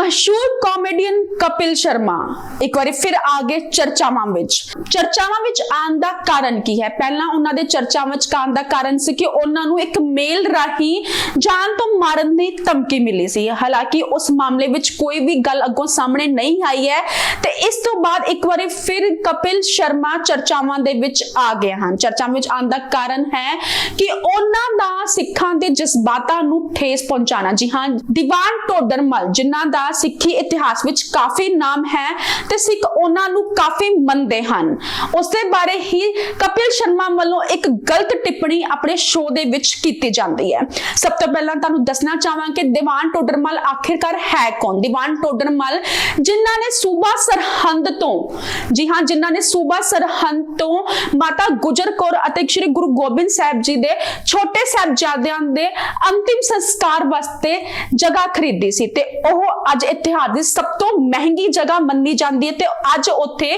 ਮਸ਼ਹੂਰ ਕਾਮੇਡੀਅਨ ਕਪਿਲ ਸ਼ਰਮਾ। ਇੱਕ ਵਾਰੀ ਫਿਰ ਆ ਗਏ ਚਰਚਾਵਾਂ ਵਿੱਚ। ਚਰਚਾਵਾਂ ਵਿੱਚ ਆਉਣ ਦਾ ਕਾਰਨ ਕੀ ਹੈ? ਪਹਿਲਾਂ ਉਹਨਾਂ ਦੇ ਚਰਚਾਵਾਂ ਵਿੱਚ ਆਉਣ ਦਾ ਕਾਰਨ ਸੀ ਕਿ ਉਹਨਾਂ ਨੂੰ ਇੱਕ ਮੇਲ ਰਾਹੀਂ ਜਾਨ ਤੋਂ ਮਾਰਨ ਦੀ ਧਮਕੀ ਮਿਲੀ ਸੀ। ਹਾਲਾਂਕਿ ਉਸ ਮਾਮਲੇ ਵਿੱਚ ਕੋਈ ਵੀ ਗੱਲ ਅੱਗੋਂ ਸਾਹਮਣੇ ਨਹੀਂ ਆਈ ਹੈ। ਤੇ ਇਸ ਤੋਂ ਬਾਅਦ ਇੱਕ ਵਾਰੀ ਫਿਰ ਕਪਿਲ ਸ਼ਰਮਾ ਚਰਚਾਵਾਂ ਦੇ ਵਿੱਚ ਆ ਗਏ ਹਨ। ਚਰਚਾਵਾਂ ਵਿੱਚ ਆਉਣ ਦਾ ਕਾਰਨ ਹੈ ਕਿ ਉਹਨਾਂ ਦਾ ਸਿੱਖਾਂ ਦੇ ਜਜ਼ਬਾਤਾਂ ਨੂੰ ਠੇਸ ਪਹੁੰਚਾਣਾ ਜੀ ਹਾਂ, ਦੀਵਾਨ ਟੋਡਰਮਲ, ਜਿਨ੍ਹਾਂ ਦਾ ਸਿੱਖੀ ਇਤਿਹਾਸ ਵਿੱਚ ਕਾਫੀ ਨਾਮ ਹੈ ਤੇ ਸਿੱਖ ਉਹਨਾਂ ਨੂੰ ਕਾਫੀ ਮੰਨਦੇ ਹਨ। ਉਸ ਬਾਰੇ ਹੀ ਕਪਿਲ ਸ਼ਰਮਾ ਵੱਲੋਂ ਇੱਕ ਗਲਤ ਟਿੱਪਣੀ ਆਪਣੇ ਸ਼ੋਅ ਦੇ ਵਿੱਚ ਕੀਤੀ ਜਾਂਦੀ ਹੈ। ਸਭ ਤੋਂ ਪਹਿਲਾਂ ਤੁਹਾਨੂੰ ਦੱਸਣਾ ਚਾਹਾਂ ਕਿ ਦੀਵਾਨ ਟੋਡਰਮਲ ਆਖਿਰਕਾਰ ਹੈ ਕੌਣ? ਦੀਵਾਨ ਟੋਡਰਮਲ ਜਿਨ੍ਹਾਂ ਨੇ ਸੂਬਾ ਸਰਹੰਦ ਤੋਂ, ਜੀ ਹਾਂ, ਜਿਨ੍ਹਾਂ ਨੇ ਸੂਬਾ ਸਰਹੰਦ ਤੋਂ ਮਾਤਾ ਗੁਜਰ ਕੌਰ ਅਤੇ ਸ੍ਰੀ ਗੁਰੂ ਗੋਬਿੰਦ ਸਾਹਿਬ ਜੀ ਦੇ ਛੋਟੇ ਸਾਹਿਬਜ਼ਾਦਿਆਂ ਦੇ ਅੰਤਿਮ ਸੰਸਕਾਰ ਵਾਸਤੇ ਜਗ੍ਹਾ ਖਰੀਦੀ ਸੀ ਤੇ ਉਹ ਅੱਜ ਇਤਿਹਾਸ ਦੀ ਸਭ ਤੋਂ ਮਹਿੰਗੀ ਜਗ੍ਹਾ ਮੰਨੀ ਜਾਂਦੀ ਹੈ ਤੇ ਅੱਜ ਉੱਥੇ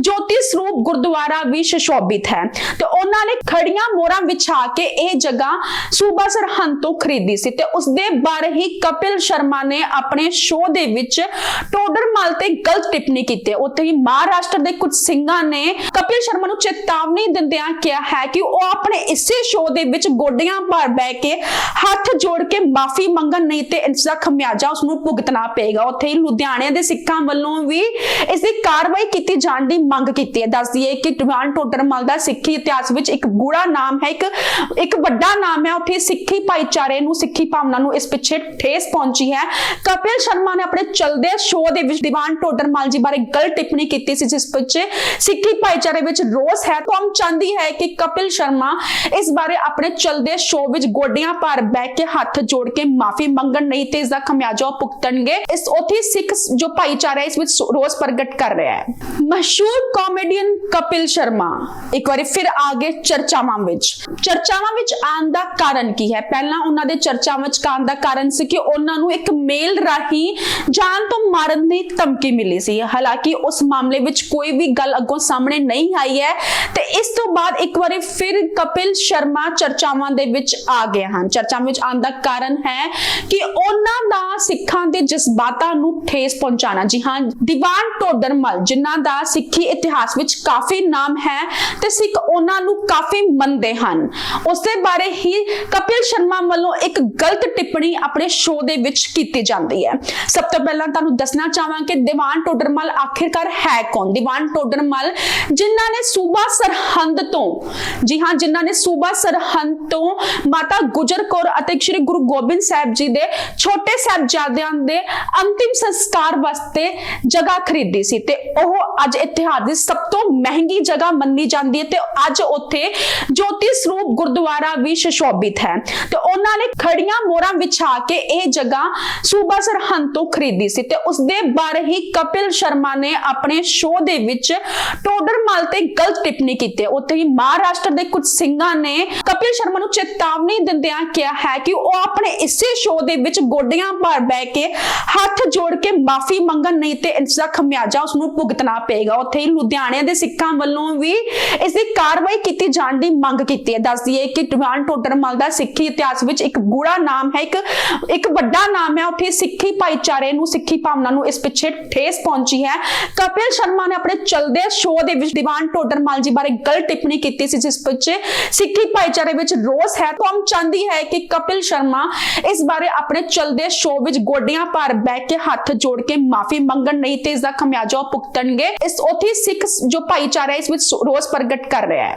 ਜੋਤੀ ਸਰੂਪ ਗੁਰਦੁਆਰਾ ਵੀ ਸ਼ਸ਼ੋਭਿਤ ਹੈ। ਤੇ ਉਹਨਾਂ ਨੇ ਖੜੀਆਂ ਮੋਹਰਾਂ ਵਿਛਾ ਕੇ ਇਹ ਜਗ੍ਹਾ ਸੂਬਾ ਸਰਹੰਦ ਤੋਂ ਖਰੀਦੀ ਸੀ ਤੇ ਉਸ ਦੇ ਬਾਰੇ ਹੀ ਕਪਿਲ ਸ਼ਰਮਾ ਨੇ ਆਪਣੇ ਸ਼ੋਅ ਦੇ ਵਿੱਚ ਟੋਡਰਮਲ ਤੇ ਗਲਤ ਟਿੱਪਣੀ ਕੀਤੀ। ਉੱਥੇ ਹੀ ਮਹਾਰਾਸ਼ਟਰ ਦੇ ਕੁਝ ਸਿੰਘਾਂ ਨੇ ਕਪਿਲ ਸ਼ਰਮਾ ਨੂੰ ਚੇਤਾਵਨੀ ਦਿੰਦਿਆਂ ਕਿਹਾ ਹੈ ਕਿ ਉਹ ਆਪਣੇ ਇਸੇ ਸ਼ੋਅ ਦੇ ਵਿੱਚ ਗੋਡਿਆਂ ਭਾਰ ਬਹਿ ਕੇ ਹੱਥ ਜੋੜ ਕੇ ਮਾਫੀ ਮੰਗਣ ਨਹੀਂ ਤੇ ਇਸ ਦਾ ਖਮਿਆਜਾ ਉਸ ਨੂੰ ਭੁਗਤਣਾ ਪਏਗਾ ਉੱਥੇ ਹੀ ਲੁਧਿਆਣੇ ਦੇ ਸਿੱਖਾਂ ਵੱਲੋਂ ਵੀ ਇਸ ਦੀ ਕਾਰਵਾਈ ਕੀਤੀ ਜਾਣ ਦੀ ਮੰਗ ਕੀਤੀ ਹੈ। ਦੱਸ ਦਈਏ ਕਿ ਦੀਵਾਨ ਟੋਡਰਮਲ ਦਾ ਸਿੱਖੀ ਇਤਿਹਾਸ ਵਿੱਚ ਇੱਕ ਗੂੜਾ ਨਾਮ ਹੈ, ਇੱਕ ਇੱਕ ਵੱਡਾ ਨਾਮ ਹੈ। ਉੱਥੇ ਸਿੱਖੀ ਭਾਈਚਾਰੇ ਨੂੰ, ਸਿੱਖੀ ਭਾਵਨਾ ਨੂੰ ਇਸ ਪਿੱਛੇ ਠੇਸ ਪਹੁੰਚੀ ਹੈ। ਕਪਿਲ ਸ਼ਰਮਾ ਨੇ ਆਪਣੇ ਚਲਦੇ ਸ਼ੋਅ ਦੇ ਵਿੱਚ ਦੀਵਾਨ ਟੋਡਰਮਲ ਜੀ ਬਾਰੇ ਗਲਤ ਟਿੱਪਣੀ ਕੀਤੀ ਸੀ, ਜਿਸ ਪਿੱਛੇ ਸਿੱਖੀ ਭਾਈਚਾਰੇ ਵਿੱਚ ਰੋਸ ਹੈ। ਤਾਂ ਚਾਹੁੰਦੀ ਹੈ ਕਿ ਕਪਿਲ ਸ਼ਰਮਾ ਇਸ ਬਾਰੇ ਆਪਣੇ ਚਲਦੇ ਸ਼ੋਅ ਵਿੱਚ ਗੋਡਿਆਂ ਭਾਰ ਬਹਿ ਕੇ ਹੱਥ ਜੋੜ ਕੇ ਮਾਫੀ ਮੰਗਣ ਨਹੀਂ ਤੇ ਇਸ ਦਾ ਖਮਿਆਜਾ ਉਹ ਭੁਗਤਣਗੇ। ਇਸ ਉੱਥੇ ਸਿੱਖ ਜੋ ਭਾਈਚਾਰਾ ਇਸ ਵਿੱਚ ਰੋਸ ਪ੍ਰਗਟ ਕਰ ਰਿਹਾ ਹੈ। ਮਸ਼ਹੂਰ ਕਾਮੇਡੀਅਨ ਕਪਿਲ ਸ਼ਰਮਾ, ਇੱਕ ਵਾਰੀ ਫਿਰ ਆ ਗਏ ਚਰਚਾਵਾਂ ਵਿੱਚ। ਚਰਚਾਵਾਂ ਵਿੱਚ ਆਉਣ ਦਾ ਕਾਰਨ ਕੀ ਹੈ? ਪਹਿਲਾਂ ਉਹਨਾਂ ਦੇ ਚਰਚਾਵਾਂ ਵਿੱਚ ਆਉਣ ਦਾ ਕਾਰਨ ਸੀ ਕਿ ਉਹਨਾਂ ਨੂੰ ਇੱਕ ਮੇਲ ਰਾਹੀਂ ਜਾਨ ਤੋਂ ਮਾਰਨ ਦੀ ਧਮਕੀ ਮਿਲੀ ਸੀ। ਹਾਲਾਂਕਿ ਉਸ ਮਾਮਲੇ ਵਿੱਚ ਕੋਈ ਵੀ ਗੱਲ ਅੱਗੋਂ ਸਾਹਮਣੇ ਨਹੀਂ ਆਈ ਹੈ। ਤੇ ਇਸ ਤੋਂ ਬਾਅਦ ਇੱਕ ਵਾਰੀ ਫਿਰ ਕਪਿਲ ਸ਼ਰਮਾ ਚਰਚਾਵਾਂ ਦੇ ਵਿੱਚ ਆ ਗਏ ਹਨ। ਚਰਚਾਵਾਂ ਵਿੱਚ ਆਉਣ ਦਾ ਕਾਰਨ ਹੈ ਕਿ ਉਹਨਾਂ ਦਾ ਸਿੱਖਾਂ ਦੇ ਜਜ਼ਬਾਤਾਂ ਨੂੰ ਠੇਸ ਪਹੁੰਚਾਣਾ ਜੀ ਹਾਂ, ਦੀਵਾਨ ਟੋਡਰਮਲ ਜਿਨ੍ਹਾਂ ਦਾ ਸਿੱਖੀ ਇਤਿਹਾਸ ਵਿੱਚ ਕਾਫੀ ਨਾਮ ਹੈ ਤੇ ਸਿੱਖ ਉਹਨਾਂ ਨੂੰ ਕਾਫੀ ਮੰਨਦੇ ਹਨ। ਉਸ ਬਾਰੇ ਹੀ ਕਪਿਲ ਸ਼ਰਮਾ ਵੱਲੋਂ ਇੱਕ ਗਲਤ ਟਿੱਪਣੀ ਆਪਣੇ ਸ਼ੋਅ ਦੇ ਵਿੱਚ ਕੀਤੀ ਜਾਂਦੀ ਹੈ। ਸਭ ਤੋਂ ਪਹਿਲਾਂ ਤੁਹਾਨੂੰ ਦੱਸਣਾ ਚਾਹਾਂ ਕਿ ਦੀਵਾਨ ਟੋਡਰਮਲ ਆਖਿਰਕਾਰ ਹੈ ਕੌਣ? ਦੀਵਾਨ ਟੋਡਰਮਲ ਜਿਨ੍ਹਾਂ ਨੇ ਸੂਬਾ ਸਰਹੰਦ ਤੋਂ, ਜੀ ਹਾਂ, ਜਿਨ੍ਹਾਂ ਨੇ ਸੂਬਾ ਸਰਹੰਦ ਤੋਂ ਮਾਤਾ ਗੁਜਰ ਕੌਰ ਅਤੇ ਸ੍ਰੀ ਗੁਰੂ ਗੋਬਿੰਦ ਸਾਹਿਬ ਜੀ ਦੇ ਛੋਟੇ ਸਾਹਿਬਜ਼ਾਦਿਆਂ ਦੇ ਅੰਤਿਮ ਸੰਸਕਾਰ ਵਾਸਤੇ ਜਗ੍ਹਾ ਖਰੀਦੀ ਸੀ ਤੇ ਉਹ ਅੱਜ ਇਤਿਹਾਸ ਦੀ ਸਭ ਤੋਂ ਮਹਿੰਗੀ ਜਗ੍ਹਾ ਮੰਨੀ ਜਾਂਦੀ ਹੈ ਤੇ ਅੱਜ ਉੱਥੇ ਜੋਤੀ ਸਰੂਪ ਗੁਰਦੁਆਰਾ ਵੀ ਸ਼ਸ਼ੋਭਿਤ ਹੈ। ਤੇ ਉਹਨਾਂ ਨੇ ਖੜੀਆਂ ਮੋਹਰਾਂ ਵਿਛਾ ਕੇ ਇਹ ਜਗ੍ਹਾ ਸੂਬਾ ਸਰਹੰਦ ਤੋਂ ਖਰੀਦੀ ਸੀ ਤੇ ਉਸ ਦੇ ਬਾਰੇ ਹੀ ਕਪਿਲ ਸ਼ਰਮਾ ਨੇ ਆਪਣੇ ਸ਼ੋਅ ਦੇ ਵਿੱਚ ਟੋਡਰਮਲ ਤੇ ਗਲਤ ਟਿੱਪਣੀ ਕੀਤੀ। ਉੱਥੇ ਹੀ ਮਹਾਰਾਸ਼ਟਰ ਦੇ ਕੁਝ ਸਿੰਘਾਂ ਨੇ ਕਪਿਲ ਸ਼ਰਮਾ ਨੂੰ ਚੇਤਾਵਨੀ ਦਿੰਦਿਆਂ ਕਿਹਾ ਹੈ ਕਿ ਉਹ ਆਪਣੇ ਇਸੇ ਸ਼ੋਅ ਦੇ ਵਿੱਚ ਗੋਡਿਆਂ ਭਾਰ ਬਹਿ ਕੇ ਹੱਥ ਜੋੜ ਕੇ ਮਾਫੀ ਮੰਗਣ ਨਹੀਂ ਤੇ ਇਸ ਦਾ ਖਮਿਆਜਾ ਉਸ ਨੂੰ ਭੁਗਤਣਾ ਪਏਗਾ। ਉੱਥੇ ਹੀ ਲੁਧਿਆਣੇ ਦੇ ਸਿੱਖਾਂ ਵੱਲੋਂ ਵੀ ਇਸ ਦੀ ਕਾਰਵਾਈ ਕੀਤੀ ਜਾਣ ਦੀ ਮੰਗ ਕੀਤੀ ਹੈ। ਦੱਸ ਦਈਏ ਕਿ ਦੀਵਾਨ ਟੋਡਰਮਲ ਦਾ ਸਿੱਖੀ ਇਤਿਹਾਸ ਵਿੱਚ ਇੱਕ ਗੂੜਾ ਨਾਮ ਹੈ, ਇੱਕ ਇੱਕ ਵੱਡਾ ਨਾਮ ਹੈ। ਉੱਥੇ ਸਿੱਖੀ ਭਾਈਚਾਰੇ ਨੂੰ, ਸਿੱਖੀ ਭਾਵਨਾ ਨੂੰ ਇਸ ਪਿੱਛੇ ਠੇਸ ਪਹੁੰਚੀ ਹੈ। ਕਪਿਲ ਸ਼ਰਮਾ ਨੇ ਆਪਣੇ ਚਲਦੇ ਸ਼ੋਅ ਦੇ ਵਿੱਚ ਦੀਵਾਨ ਟੋਡਰਮਲ ਜੀ ਬਾਰੇ ਗਲਤ ਟਿੱਪਣੀ ਕੀਤੀ ਸੀ, ਜਿਸ ਪਿੱਛੇ ਸਿੱਖੀ ਭਾਈਚਾਰੇ ਵਿੱਚ ਰੋਸ ਹੈ। ਤਾਂ ਚਾਹੁੰਦੀ ਹੈ ਕਿ ਕਪਿਲ ਸ਼ਰਮਾ ਇਸ ਬਾਰੇ ਆਪਣੇ ਚਲਦੇ ਸ਼ੋਅ ਵਿੱਚ ਗੋਡਿਆਂ ਭਰ ਬਹਿ ਕੇ ਹੱਥ ਜੋੜ ਕੇ ਮਾਫੀ ਮੰਗਣ ਨਹੀਂ ਤੇ ਇਸ ਦਾ ਖਮਿਆਜਾ ਉਹ ਭੁਗਤਣਗੇ। ਇਸ ਉੱਥੇ ਸਿੱਖ ਜੋ ਭਾਈਚਾਰਾ ਹੈ, ਇਸ ਵਿੱਚ ਰੋਸ ਪ੍ਰਗਟ ਕਰ ਰਿਹਾ ਹੈ।